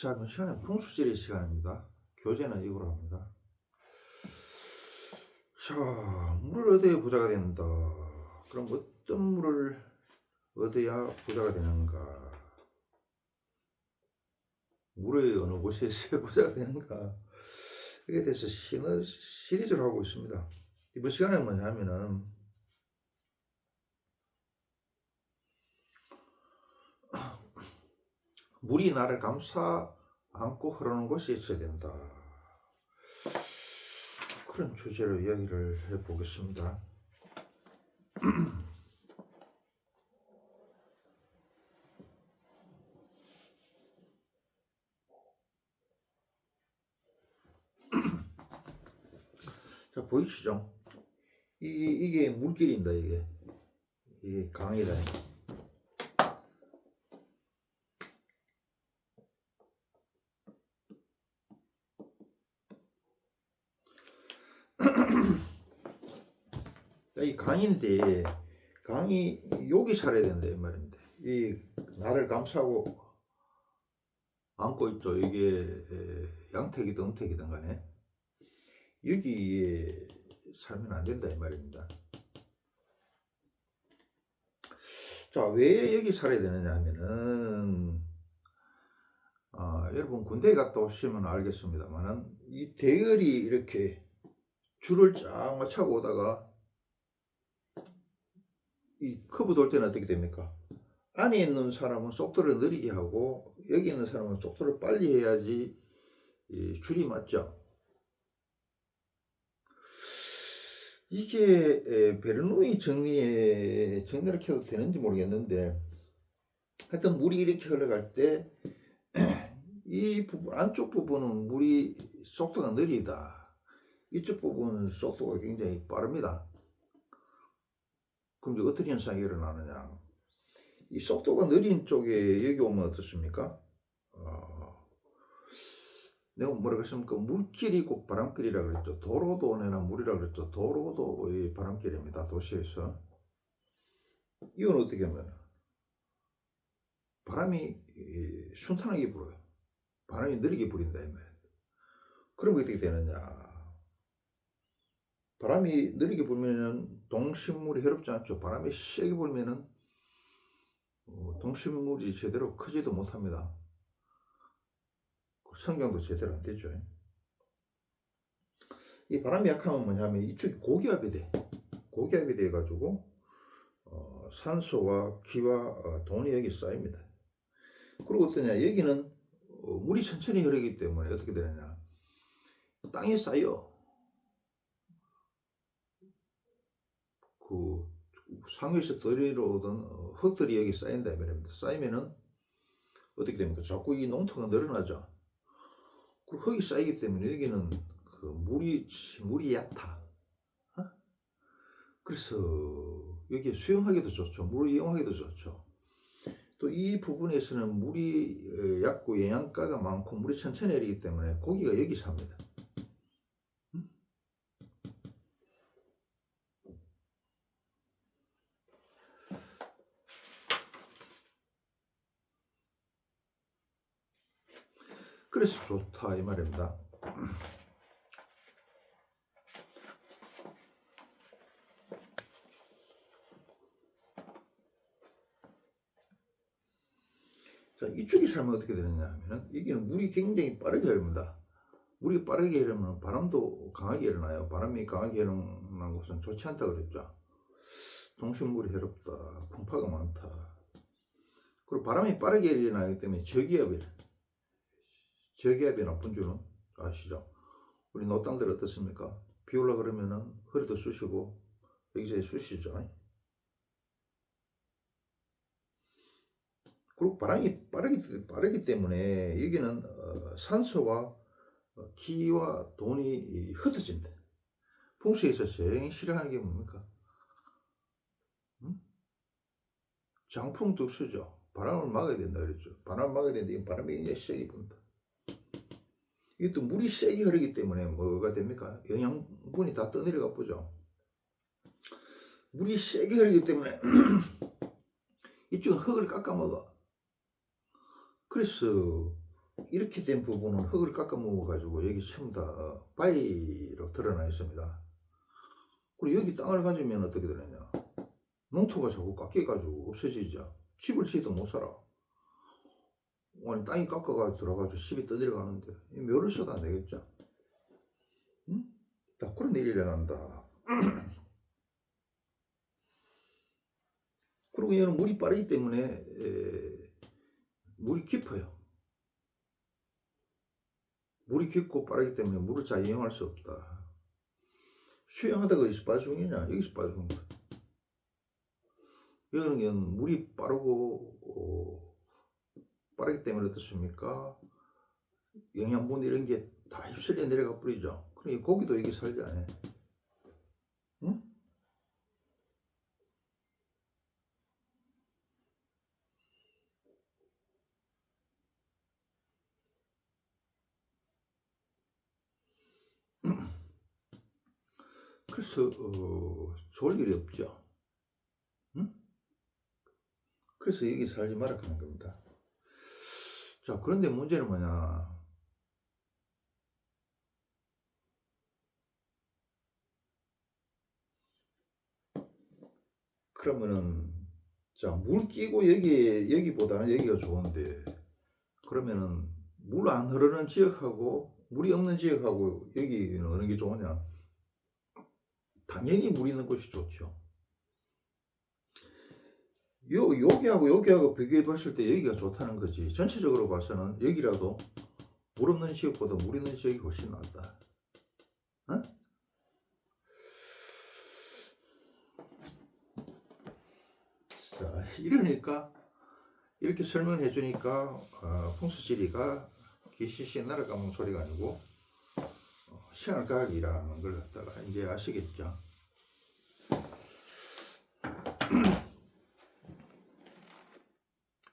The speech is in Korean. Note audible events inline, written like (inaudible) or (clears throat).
자, 이번 시간은 풍수지리 시간입니다. 교재는 이거로 합니다. 자, 물을 얻어야 부자가 된다. 그럼 어떤 물을 얻어야 부자가 되는가? 물의 어느 곳에 (laughs) 있어야 부자가 되는가? 이에 대해서 시리즈를 하고 있습니다. 이번 시간은 뭐냐면은 물이 나를 감싸 안고 흐르는 곳이 있어야 된다. 그런 주제로 이야기를 해보겠습니다. (clears throat) 자, 보이시죠? 이, 이게 물길입니다, 이게. 이게 강이다. 이 강인데 강이 여기 살아야 된다 이 말입니다. 이 나를 감싸고 안고 있죠. 이게 에, 양택이든 음택이든 간에 여기에 살면 안 된다 이 말입니다. 자, 왜 여기 살아야 되느냐 하면은 아, 여러분 군대 갔다 오시면 알겠습니다만은 이 대열이 이렇게 줄을 쫙 맞춰고 오다가 이 커브 돌 때는 어떻게 됩니까? 안에 있는 사람은 속도를 느리게 하고 여기 있는 사람은 속도를 빨리 해야지 이 줄이 맞죠. 이게 에, 베르노이 정리에 정리를 켜도 되는지 모르겠는데 하여튼 물이 이렇게 흘러갈 때 (clears throat) 이 부분 안쪽 부분은 물이 속도가 느리다. 이쪽 부분은 속도가 굉장히 빠릅니다. 그럼 이제 어떤 현상이 일어나느냐? 이 속도가 느린 쪽에 여기 오면 어떻습니까? 어, 내가 뭐라고 했습니까? 물길이고 바람길이라 그랬죠. 도로도 내나 물이라 그랬죠. 도로도 이 바람길입니다. 도시에서. 이건 어떻게 하면 바람이 이, 순탄하게 불어요. 바람이 느리게 불인다 이 말이에요. 어떻게 되느냐? 바람이 느리게 불면은 동식물이 해롭지 않죠. 바람이 세게 불면은 어, 동식물이 제대로 크지도 못합니다. 그 성장도 제대로 안 되죠. 이 바람이 약하면 뭐냐면 이쪽이 고기압이 돼. 고기압이 돼 가지고 어, 산소와 기와 어, 돈이 여기 쌓입니다. 그리고 어떠냐 여기는 어, 물이 천천히 흐르기 때문에 어떻게 되느냐 땅에 쌓여 그 상에서 들이로 오던 어, 흙들이 여기 쌓인다 이 말입니다. 쌓이면은 어떻게 됩니까? 자꾸 이 농토가 늘어나죠. 그 흙이 쌓이기 때문에 여기는 그 물이 물이 얕아. 어? 그래서 여기 수영하기도 좋죠. 물을 이용하기도 좋죠. 또 이 부분에서는 물이 어, 얕고 영양가가 많고 물이 천천히 흐르기 때문에 고기가 여기 삽니다. 그래서 좋다 이 말입니다. 자, 이쪽이 살면 어떻게 되느냐 하면은 여기는 물이 굉장히 빠르게 흐릅니다. 물이 빠르게 흐르면 바람도 강하게 일어나요. 바람이 강하게 일어나는 것은 좋지 않다 그랬죠. 동식물이 해롭다. 풍파가 많다. 그리고 바람이 빠르게 일어나기 때문에 저기압이 저기압이 나쁜 줄은 아시죠? 우리 노땅들 어떻습니까? 비 올라 그러면은 허리도 쑤시고 여기저기 쑤시죠. 그리고 바람이 빠르기, 빠르기 때문에 여기는 어, 산소와 어, 기와 돈이 이 흩어진다. 풍수에서 제일 싫어하는 게 뭡니까? 음? 장풍 득수죠. 바람을 막아야 된다 그랬죠. 바람을 막아야 되는데 이 바람이 굉장히 세게 분다. 또 물이 세게 흐르기 때문에 뭐가 됩니까? 영양분이 다 떠내려가 보죠. 물이 세게 흐르기 때문에 (clears throat) 이쪽은 흙을 깎아 먹어. 그래서 이렇게 된 부분은 흙을 깎아 먹어가지고 여기 전부 다 바위로 드러나 있습니다. 그리고 여기 땅을 가지면 어떻게 되느냐? 농토가 자꾸 깎여가지고 없어지죠. 집을 지어도 못 살아. 아니 땅이 깎아가 들어가지고 집이 떠들어가는데 이 묘를 써도 안 되겠죠? 응? 다 그런 일이 일어난다. (clears throat) 그리고 얘는 물이 빠르기 때문에 에, 물이 깊어요. 물이 깊고 빠르기 때문에 물을 잘 이용할 수 없다. 수영하다가 어디서 빠지느냐? 여기서 빠지는 거야. 여기는 그냥 물이 빠르고 어, 빠르기 때문에 어떻습니까? 영양분 이런 게 다 휩쓸려 내려가 버리죠. 그러니 고기도 여기 살지 않아. 응? (clears throat) 그래서 어, 좋을 일이 없죠. 응? 그래서 여기 살지 말라 하는 겁니다. 자, 그런데 문제는 뭐냐? 그러면은 자, 물 끼고 여기 여기보다는 여기가 좋은데 그러면은 물 안 흐르는 지역하고 물이 없는 지역하고 여기는 어느 게 좋으냐? 당연히 물 있는 곳이 좋죠. 요, 여기하고 여기하고 비교해 봤을 때 여기가 좋다는 거지. 전체적으로 봐서는 여기라도 물 없는 지역보다 물 있는 지역이 훨씬 낫다. 어? 자, 이러니까 이렇게 설명해 주니까 어, 풍수지리가 기시시 날아가는 소리가 아니고 어, 시간을 가기라는 걸 갖다가 이제 아시겠죠? (clears throat)